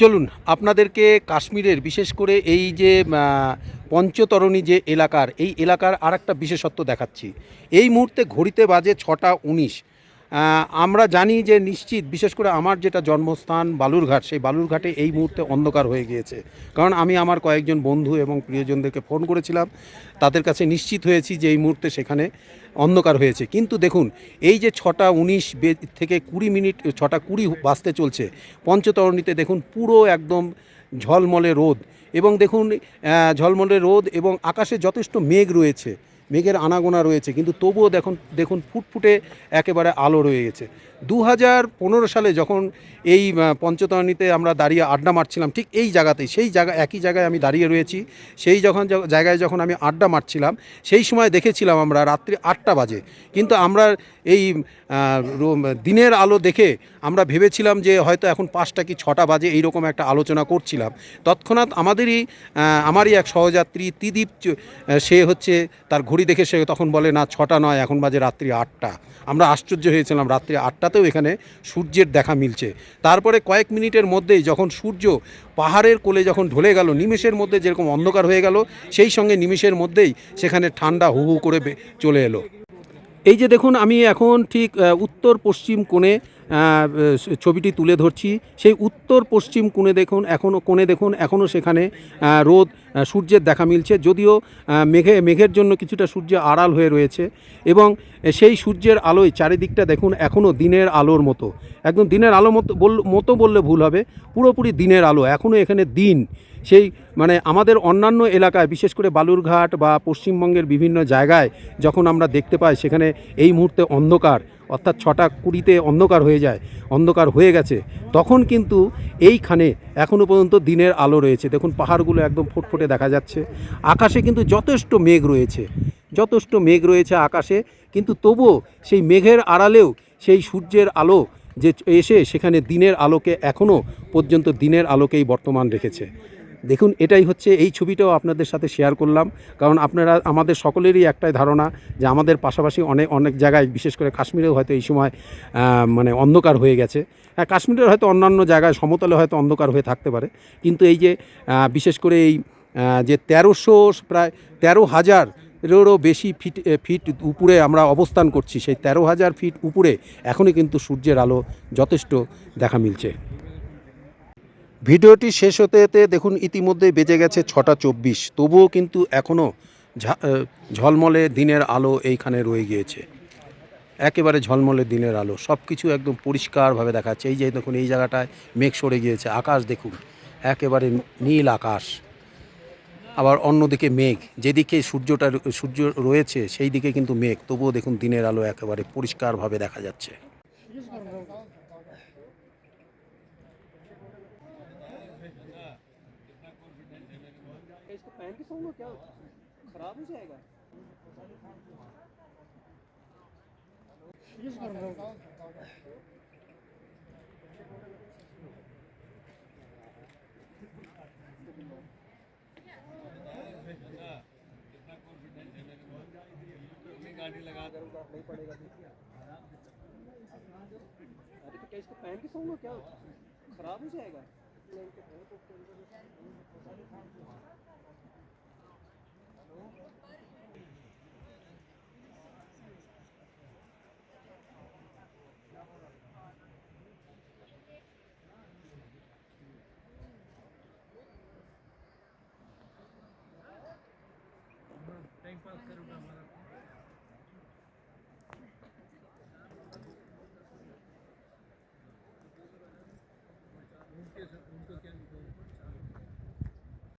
চলুন, আপনাদেরকে কাশ্মীরের বিশেষ করে এই যে পঞ্চতরণী যে এলাকার, এই এলাকার আর একটা বিশেষত্ব দেখাচ্ছি। এই মুহূর্তে ঘড়িতে বাজে ছটা উনিশ। আমরা জানি যে নিশ্চিত, বিশেষ করে আমার যেটা জন্মস্থান বালুরঘাট, সেই বালুরঘাটে এই মুহূর্তে অন্ধকার হয়ে গিয়েছে। কারণ আমি আমার কয়েকজন বন্ধু এবং প্রিয়জনদেরকে ফোন করেছিলাম, তাদের কাছে নিশ্চিত হয়েছি যে এই মুহূর্তে সেখানে অন্ধকার হয়েছে। কিন্তু দেখুন, এই যে ছটা উনিশ থেকে কুড়ি মিনিট, ছটা কুড়ি বাজতে চলছে, পঞ্চতরণীতে দেখুন পুরো একদম ঝলমলে রোদ। এবং দেখুন ঝলমলে রোদ এবং আকাশে যথেষ্ট মেঘ রয়েছে। মেঘের আনাগোনা রয়েছে কিন্তু তবুও দেখুন দেখুন ফুটফুটে একেবারে আলো রয়ে গেছে। দু হাজার পনেরো সালে যখন এই পঞ্চতরণীতে আমরা দাঁড়িয়ে আড্ডা মারছিলাম, ঠিক এই জায়গাতেই, সেই জায়গা, একই জায়গায় আমি দাঁড়িয়ে রয়েছি, সেই যখন জায়গায় যখন আমি আড্ডা মারছিলাম, সেই সময় দেখেছিলাম আমরা রাত্রি আটটা বাজে। কিন্তু আমরা এই দিনের আলো দেখে আমরা ভেবেছিলাম যে হয়তো এখন পাঁচটা কি ছটা বাজে এইরকম একটা আলোচনা করছিলাম। তৎক্ষণাৎ আমাদেরই আমারই এক সহযাত্রী ত্রিদীপ সে হচ্ছে তার ঘড়ি দেখে সে তখন বলে, না, ছটা নয়, এখন বাজে রাত্রি আটটা। আমরা আশ্চর্য হয়েছিলাম, রাত্রি আটটাতেও এখানে সূর্যের দেখা মিলছে। তারপরে কয়েক মিনিটের মধ্যেই যখন সূর্য পাহাড়ের কোলে যখন ঢলে গেল, নিমেষের মধ্যে যেরকম অন্ধকার হয়ে গেল, সেই সঙ্গে নিমেষের মধ্যেই সেখানে ঠান্ডা হু হু করে চলে এলো। এই যে দেখুন, আমি এখন ঠিক উত্তর পশ্চিম কোণে ছবিটি তুলে ধরছি। সেই উত্তর পশ্চিম কোণে দেখুন এখনও কোণে দেখুন এখনও সেখানে রোদ সূর্যের দেখা মিলছে। যদিও মেঘে, মেঘের জন্য কিছুটা সূর্য আড়াল হয়ে রয়েছে এবং সেই সূর্যের আলোয় চারিদিকটা দেখুন এখনও দিনের আলোর মতো। একদম দিনের আলো মতো মতো বললে ভুল হবে, পুরোপুরি দিনের আলো এখনও এখানে দিন। সেই মানে আমাদের অন্যান্য এলাকায়, বিশেষ করে বালুরঘাট বা পশ্চিমবঙ্গের বিভিন্ন জায়গায় যখন আমরা দেখতে পাই, সেখানে এই মুহূর্তে অন্ধকার, অর্থাৎ ছটা কুড়িতে অন্ধকার হয়ে যায়, অন্ধকার হয়ে গেছে, তখন কিন্তু এইখানে এখনও পর্যন্ত দিনের আলো রয়েছে। দেখুন, পাহাড়গুলো একদম ফুটফুটে দেখা যাচ্ছে। আকাশে কিন্তু যথেষ্ট মেঘ রয়েছে, যথেষ্ট মেঘ রয়েছে আকাশে, কিন্তু তবুও সেই মেঘের আড়ালেও সেই সূর্যের আলো যে এসে সেখানে দিনের আলোকে এখনও পর্যন্ত দিনের আলোকেই বর্তমান রেখেছে। দেখুন, এটাই হচ্ছে, এই ছবিটাও আপনাদের সাথে শেয়ার করলাম। কারণ আপনারা, আমাদের সকলেরই একটাই ধারণা যে আমাদের পাশাপাশি অনেক অনেক জায়গায়, বিশেষ করে কাশ্মীরেও হয়তো এই সময় মানে অন্ধকার হয়ে গেছে। হ্যাঁ কাশ্মীরের হয়তো অন্যান্য জায়গায়, সমতলে হয়তো অন্ধকার হয়ে থাকতে পারে। কিন্তু এই যে বিশেষ করে এই যে তেরোশো প্রায় তেরো হাজার এরও বেশি ফিট ফিট উপরে আমরা অবস্থান করছি, সেই তেরো হাজার ফিট উপরে এখনই কিন্তু সূর্যের আলো যথেষ্ট দেখা মিলছে। ভিডিওটি শেষ হতে হতে দেখুন, ইতিমধ্যে বেজে গেছে ছটা চব্বিশ। তবুও কিন্তু এখনও ঝলমলে দিনের আলো এইখানে রয়ে গিয়েছে। একেবারে ঝলমলে দিনের আলো। সব কিছু একদম পরিষ্কারভাবে দেখাচ্ছে। এই যে দেখুন, এই জায়গাটায় মেঘ সরে গিয়েছে। আকাশ দেখুন, একেবারে নীল আকাশ। আবার অন্যদিকে মেঘ। যেদিকে সূর্যটা সূর্য রয়েছে সেই দিকে কিন্তু মেঘ। তবুও দেখুন, দিনের আলো একেবারে পরিষ্কারভাবে দেখা যাচ্ছে। इसको पहन के सोऊँगा क्या? खराब हो जाएगा। नहीं पड़ेगा अरे तो क्या इसको पहन के सोऊँगा क्या? खराब हो जाएगा। टाइम पास करूँगा हमारा